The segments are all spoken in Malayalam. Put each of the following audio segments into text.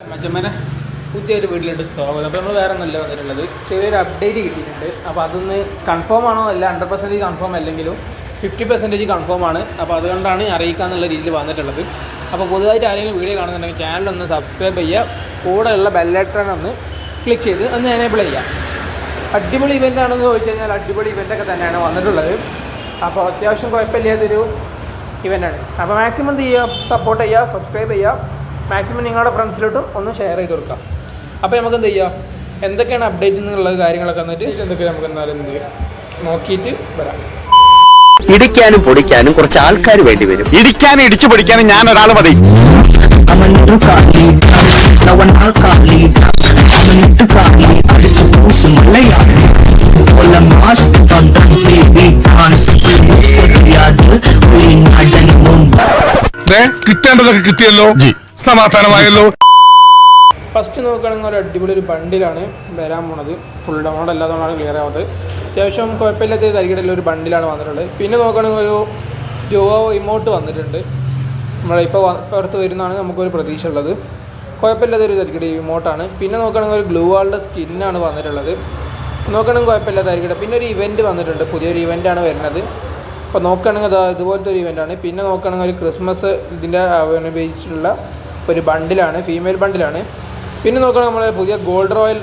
മച്ചമ്മനെ പുതിയൊരു വീട്ടിലോട്ട് സ്വാഗതം. അപ്പോൾ നമ്മൾ വേറെ ഒന്നല്ല വന്നിട്ടുള്ളത്. ചെറിയൊരു അപ്ഡേറ്റ് കിട്ടിയിട്ടുണ്ട്. അപ്പോൾ അതൊന്ന് കൺഫേം ആണോ അല്ല ഹൺഡ്രഡ് പെർസെന്റേജ് കൺഫേം അല്ലെങ്കിലും ഫിഫ്റ്റി പെർസെന്റേജ് കൺഫേം ആണ്. അപ്പോൾ അതുകൊണ്ടാണ് അറിയിക്കാന്നുള്ള രീതിയിൽ വന്നിട്ടുള്ളത്. അപ്പോൾ പുതുതായിട്ട് ആരെങ്കിലും വീഡിയോ കാണുന്നുണ്ടെങ്കിൽ ചാനൽ ഒന്ന് സബ്സ്ക്രൈബ് ചെയ്യുക. കൂടെയുള്ള ബെല്ലൈക്കൺ ഒന്ന് ക്ലിക്ക് ചെയ്ത് ഒന്ന് എനേബിൾ ചെയ്യാം അടിപൊളി ഇവന്റ് ആണെന്ന് ചോദിച്ചു കഴിഞ്ഞാൽ അടിപൊളി ഇവന്റൊക്കെ തന്നെയാണ് വന്നിട്ടുള്ളത്. അപ്പോൾ അത്യാവശ്യം കുഴപ്പമില്ലാത്തൊരു ഇവന്റാണ് അപ്പോൾ മാക്സിമം ചെയ്യുക? സപ്പോർട്ട് ചെയ്യുക സബ്സ്ക്രൈബ് ചെയ്യുക. മാക്സിമം നിങ്ങളുടെ ഫ്രണ്ട്സിലോട്ടും ഒന്ന് ഷെയർ ചെയ്ത് കൊടുക്കാം. അപ്പോൾ നമുക്ക് എന്ത് ചെയ്യാം? എന്തൊക്കെയാണ് അപ്ഡേറ്റ് എന്നുള്ള കാര്യങ്ങളൊക്കെ വന്നിട്ട് എന്തൊക്കെ നമുക്ക് എന്നാലും എന്ത് ചെയ്യാം? നോക്കിയിട്ട് വരാം. ഇടിക്കാനും പൊടിക്കാനും കുറച്ച് ആൾക്കാർ വേണ്ടി വരും. ഇടിക്കാനും ഇടിച്ചു പൊടിക്കാനും ഞാൻ ഒരാൾ മതി. കിട്ടേണ്ടതൊക്കെ കിട്ടിയല്ലോ? സമാധാനമായല്ലോ. ഫസ്റ്റ് നോക്കുകയാണെങ്കിൽ ഒരു അടിപൊളി ഒരു ബണ്ടിലാണ് വരാൻ പോണത്. ഫുൾ ഡൗൺ അല്ലാത്തതുകൊണ്ടാണ് ക്ലിയർ ആവുന്നത് അത്യാവശ്യം കുഴപ്പമില്ലാത്ത തരികിടയിൽ ഒരു ബണ്ടിലാണ് വന്നിട്ടുള്ളത്. പിന്നെ നോക്കുകയാണെങ്കിൽ ഒരു ജോവോ ഇമോട്ട് വന്നിട്ടുണ്ട്. നമ്മളെ ഇപ്പോൾ പുറത്ത് വരുന്നതാണ് നമുക്കൊരു പ്രതീക്ഷ ഉള്ളത് കുഴപ്പമില്ലാത്ത ഒരു തരികിട ഇമോട്ടാണ് പിന്നെ നോക്കുകയാണെങ്കിൽ ഒരു ഗ്ലൂ വാളിന്റെ സ്കിന്നാണ് വന്നിട്ടുള്ളത്. നോക്കുകയാണെങ്കിൽ കുഴപ്പമില്ലാത്ത തരികിട. പിന്നെ ഒരു ഇവന്റ് വന്നിട്ടുണ്ട്. പുതിയൊരു ആണ് വരുന്നത്. അപ്പോൾ നോക്കുകയാണെങ്കിൽ ഇതുപോലത്തെ ഒരു ഇവന്റാണ് പിന്നെ നോക്കുകയാണെങ്കിൽ ഒരു ക്രിസ്മസ് ഇതിന്റെ ഉപയോഗിച്ചിട്ടുള്ള ഒരു ബണ്ടിലാണ് ഫീമെയിൽ ബണ്ടിലാണ്. പിന്നെ നോക്കുകയാണെങ്കിൽ നമ്മൾ പുതിയ ഗോൾഡ് റോയൽ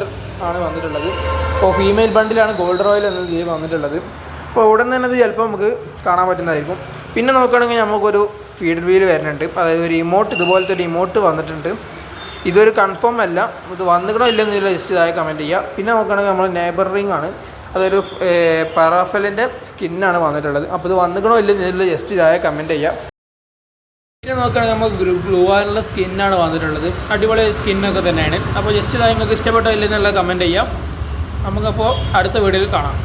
ആണ് വന്നിട്ടുള്ളത്. അപ്പോൾ ഫീമെയിൽ ബണ്ടിലാണ് ഗോൾഡ് റോയൽ എന്ന രീതിയിൽ വന്നിട്ടുള്ളത്. അപ്പോൾ ഉടൻ തന്നെ അത് ചിലപ്പോൾ നമുക്ക് കാണാൻ പറ്റുന്നതായിരിക്കും. പിന്നെ നോക്കുകയാണെങ്കിൽ നമുക്കൊരു ഫീഡ് വീൽ വരുന്നുണ്ട്. അതായത് ഒരു ഇമോട്ട് ഇതുപോലത്തെ ഒരു ഇമോട്ട് വന്നിട്ടുണ്ട്. ഇതൊരു കൺഫേം അല്ല. ഇത് വന്നിക്കണോ ഇല്ലെന്ന് ജസ്റ്റ് ഇതായി കമന്റ് ചെയ്യുക. പിന്നെ നോക്കുകയാണെങ്കിൽ നമ്മൾ നേബർ റിംഗ് ആണ്. അതൊരു പറാഫലിന്റെ സ്കിന്നാണ് വന്നിട്ടുള്ളത്. അപ്പോൾ ഇത് വന്നിക്കണോ ഇല്ലെന്ന് ജസ്റ്റ് ഇതായ കമന്റ് ചെയ്യുക. പിന്നെ നോക്കുകയാണെങ്കിൽ നമുക്ക് ഗ്ലൂ ആയിട്ടുള്ള സ്കിന്നാണ് വന്നിട്ടുള്ളത്. അടിപൊളി സ്കിന്നൊക്കെ തന്നെയാണ്. അപ്പോൾ ജസ്റ്റ് നിങ്ങൾക്ക് ഇഷ്ടപ്പെട്ടോ ഇല്ലെന്നുള്ള കമന്റ് ചെയ്യാം. നമുക്കപ്പോൾ അടുത്ത വീഡിയോയിൽ കാണാം.